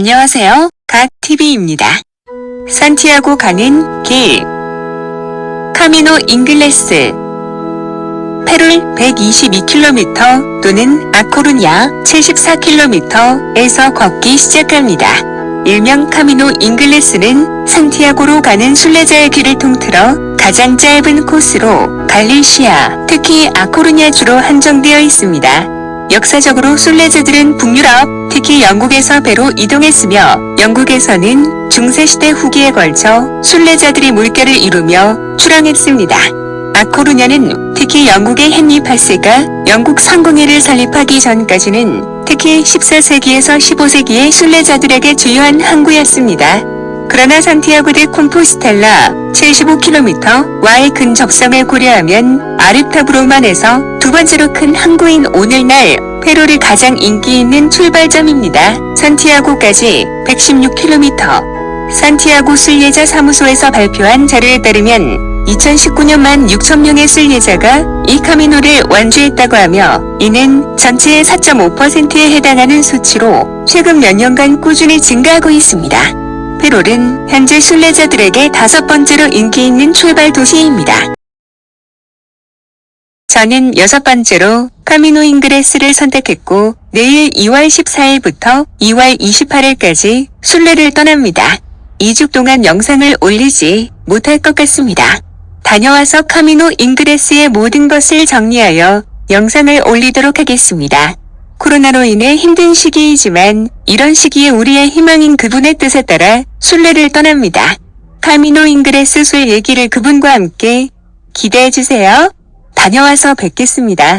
안녕하세요. 갓TV입니다. 산티아고 가는 길. 카미노 잉글레스. 페룰 122km 또는 아코르냐 74km에서 걷기 시작합니다. 일명 카미노 잉글레스는 상티아고로 가는 순례자의 길을 통틀어 가장 짧은 코스로 갈리시아, 특히 아코르냐 주로 한정되어 있습니다. 역사적으로 순례자들은 북유럽, 특히 영국에서 배로 이동했으며 영국에서는 중세시대 후기에 걸쳐 순례자들이 물결을 이루며 출항했습니다. 아코르냐는 특히 영국의 헨리 8세가 영국 성공회를 설립하기 전까지는 특히 14세기에서 15세기의 순례자들에게 주요한 항구였습니다. 그러나 산티아고 데 콤포스텔라 75km와의 근접성을 고려하면 아르타브로만에서 두 번째로 큰 항구인 오늘날 페루를 가장 인기 있는 출발점입니다. 산티아고까지 116km. 산티아고 순례자 사무소에서 발표한 자료에 따르면 2019년 만 6천명의 순례자가 이 카미노를 완주했다고 하며 이는 전체의 4.5%에 해당하는 수치로 최근 몇 년간 꾸준히 증가하고 있습니다. 페롤은 현재 순례자들에게 다섯 번째로 인기 있는 출발 도시입니다. 저는 여섯 번째로 카미노 잉그레스를 선택했고 내일 2월 14일부터 2월 28일까지 순례를 떠납니다. 2주 동안 영상을 올리지 못할 것 같습니다. 다녀와서 카미노 잉그레스의 모든 것을 정리하여 영상을 올리도록 하겠습니다. 코로나로 인해 힘든 시기이지만 이런 시기에 우리의 희망인 그분의 뜻에 따라 순례를 떠납니다. 카미노 잉그레스 술 얘기를 그분과 함께 기대해 주세요. 다녀와서 뵙겠습니다.